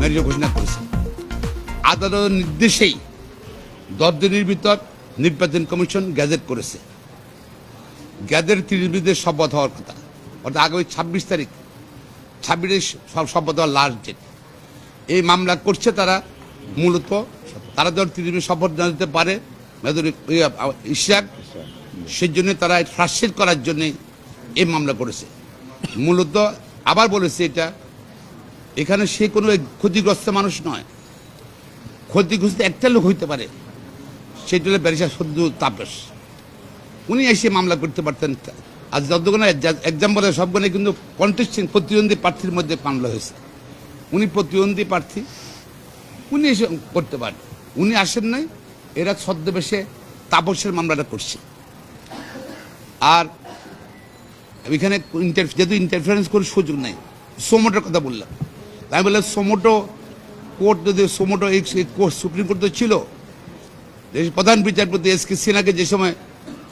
Marriage ঘোষণা করেছে। আদালতের নির্দেশেই দশ দিনের ভিতর নির্বাচন কমিশন গ্যাজেট করেছে। গ্যাজেট তিরিশ বিরুদ্ধে শপথ হওয়ার কথা। অর্থাৎ আগামী ছাব্বিশ তারিখ, ছাব্বিশে শপথ হওয়ার লাস্ট ডেট এই মামলা করছে তারা মূলত, তারা যখন তিরিশ শপথ না দিতে পারে ইশাক সেই জন্য তারা ফ্রাস্ট্রেট করার জন্যে এই মামলা করেছে। মূলত আবার বলেছে এটা এখানে সে কোনো ক্ষতিগ্রস্ত মানুষ নয়। ক্ষতিগ্রস্ত একটা লোক হইতে পারে, সেটা হলো ব্যারিস্টার সদ্য তাপস। উনি এসে মামলা করতে পারতেন। আর যতগুলো এক্সাম্পল সবগুলো কিন্তু কন্টেস্টিং প্রতিদ্বন্দ্বী প্রার্থীর মধ্যে মামলা হয়েছে। উনি প্রতিদ্বন্দ্বী প্রার্থী। উনি এসে করতে পারেন উনি আসেন নাই, এরা ছদ্মবেশে তাপসের মামলাটা করছে। আর এখানে যেহেতু ইন্টারফারেন্স করার সুযোগ নেই সোমোটোর কথা বললাম। আমি বললাম সোমোটো কোর্ট যদি সোমোটো এই কোর্ট সুপ্রিম কোর্ট তো ছিল প্রধান বিচারপতি এস কে সিনহাকে যে সময়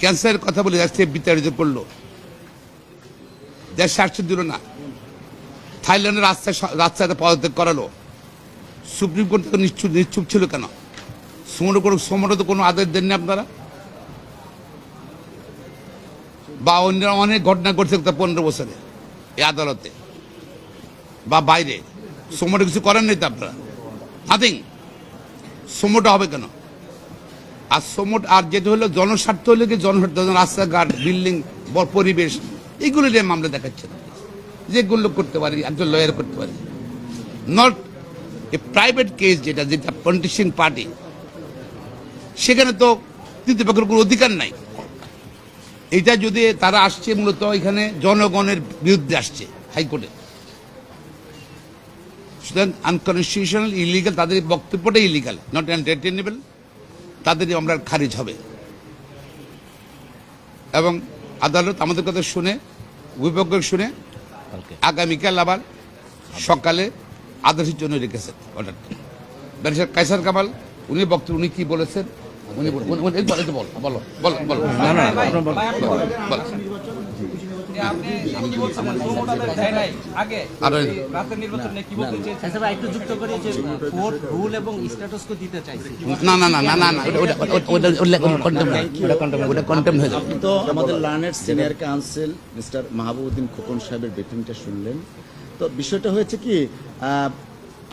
ক্যান্সারের কথা বলে আজকে বিতাড়িত করল। দেশ স্বার্থ দিল না। থাইল্যান্ডের রাস্তায় রাস্তাতে পদত্যাগ করালো। সুপ্রিম কোর্ট তো নিশ্চুপ নিশ্চুপ ছিল কেন? সোমোটো কোনো সোমোটো তো কোনো আদেশ দেননি আপনারা? বা অন্যরা অনেক ঘটনা ঘটছে পনেরো বছরে, এই আদালতে। বা বাইরে। সোমোটো কিছু করেন নাই তো আপনারা? নাথিং সোমোটো হবে কেন? আর সোমোট, আর যেটা হলো জনস্বার্থ হলে কি জনস্বার্থ? রাস্তাঘাট, বিল্ডিং পরিবেশ এইগুলো নিয়ে মামলা দেখাচ্ছে। যেগুলো করতে পারি, একজন লয়ার করতে পারি। নট এ প্রাইভেট কেস যেটা যেটা পলিটিশিয়ান পার্টি সেখানে তো তৃতীয় পক্ষের কোনো অধিকার নাই। এটা যদি তারা আসছে মূলত এখানে জনগণের বিরুদ্ধে আসছে হাইকোর্টে। সুতরাং আনকনস্টিটিউশনাল ইলিগাল তাদের বক্তব্যটা ইলিগাল নট এন্টারটেনেবল তাদেরই আমরা খারিজ হবে। এবং আদালত আমাদের কথা শুনে অভিভাবক শুনে আগামীকাল আবার সকালে আদেশের জন্য রেখেছেন অর্ডারটা। ব্যারিস্টার কাইসার কামাল উনি বক্তব্য উনি কি বলেছেন? উনি বলো বলো বলো বলো। না না আপনার বল- বলো। আপনি কি বলছেন প্রমোটারদের দেয় নাই? আগে আর ওই- রাতের নির্বাচনে কি বলতে চেয়েছেন? আচ্ছা না না না না ওটা- কন্টেম হয়ে যাবে। তো আমাদের লার্নের senior counsel mister Mahbubuddin Khokon সাহেবের ব্রিফিংটা শুনলেন। তো বিষয়টা হয়েছে কি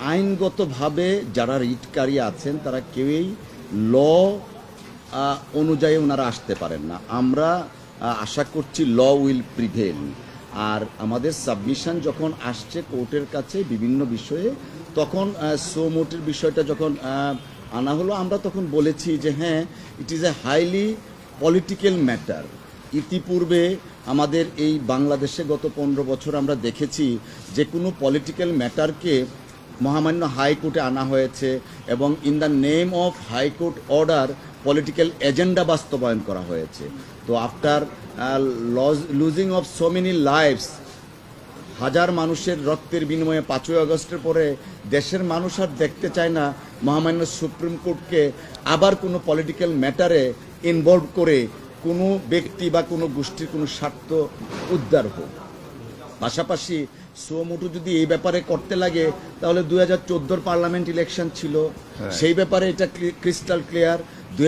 আইনগতভাবে যারা রিটকারী আছেন তারা কেউই ল অনুযায়ী ওনারা আসতে পারেন না। আমরা আশা করছি ল উইল প্রিভেল। আর আমাদের সাবমিশন যখন আসছে কোর্টের কাছে বিভিন্ন বিষয়ে, তখন সোমোটের বিষয়টা যখন আনা হলো, আমরা তখন বলেছি যে হ্যাঁ it is a highly political matter ইতিপূর্বে আমাদের এই বাংলাদেশে গত পনেরো বছর আমরা দেখেছি যে কোনো পলিটিক্যাল ম্যাটারকে মহামান্য হাইকোর্টে আনা হয়েছে এবং in the name of high court order political agenda বাস্তবায়ন করা হয়েছে। তো after losing of so many lifes হাজার মানুষের রক্তের বিনিময়ে পাঁচই আগস্টের পরে দেশের মানুষ আর দেখতে চায় না মহামান্য সুপ্রিম কোর্টকে আবার কোনো পলিটিক্যাল ম্যাটারে ইনভলভ করে কোনো ব্যক্তি বা কোনো গোষ্ঠীর কোনো স্বার্থ উদ্ধার হোক। পাশাপাশি সুমোটু যদি এই ব্যাপারে করতে লাগে তাহলে দুই হাজার চোদ্দোর পার্লামেন্ট ইলেকশন ছিল। সেই ব্যাপারে এটা ক্রিস্টাল ক্লিয়ার দুই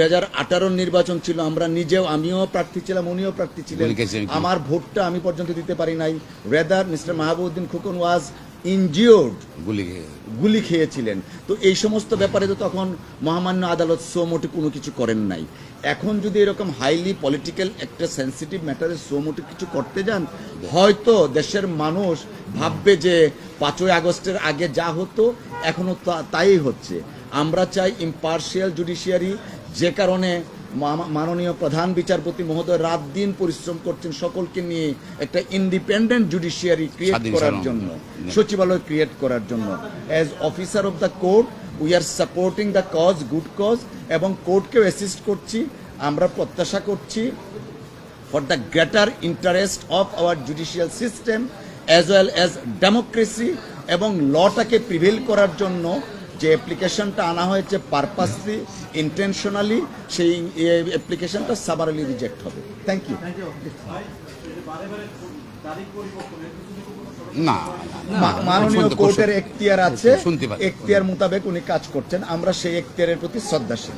নির্বাচন ছিল আমরা নিজেও আমিও প্রার্থী ছিলাম উনিও প্রার্থী ছিলেন? আমার ভোটটা আমি পর্যন্ত দিতে পারি নাই। Rather mister Mahbuddin Khokon was injured গুলি। গুলি খেয়েছিলেন। তো এই সমস্ত ব্যাপারে তো তখন মহামান্য আদালত সোমোটে কোনো কিছু করেন নাই। এখন যদি এরকম হাইলি পলিটিক্যাল একটা সেন্সিটিভ ম্যাটারে সোমোটে কিছু করতে যান হয়তো দেশের মানুষ ভাববে যে পাঁচই আগস্টের আগে যা হতো এখনও তা- তাই হচ্ছে। আমরা চাই ইম্পার্শিয়াল জুডিশিয়ারি যে কারণে মাননীয় প্রধান বিচারপতি মহোদয় রাত দিন পরিশ্রম করছেন সকলকে নিয়ে একটা ইন্ডিপেন্ডেন্ট জুডিশিয়ারি ক্রিয়েট করার জন্য সচিবালয় ক্রিয়েট করার জন্য। As officer of the court we are supporting the cause good cause এবং কোর্টকেও অ্যাসিস্ট করছি। আমরা প্রত্যাশা করছি for the greater interest of our judicial system as well as democracy এবং লটাকে প্রিভেল করার জন্য যে অ্যাপ্লিকেশনটা আনা হয়েছে পারপাসলি ইন্টেনশনালি সেই অ্যাপ্লিকেশনটা সাবারালি রিজেক্ট হবে। থ্যাংক ইউ না মা- মাননীয় কোর্টের এখতিয়ার আছে। এখতিয়ার মোতাবেক উনি কাজ করছেন। আমরা সেই এখতিয়ারের প্রতি শ্রদ্ধাশীল।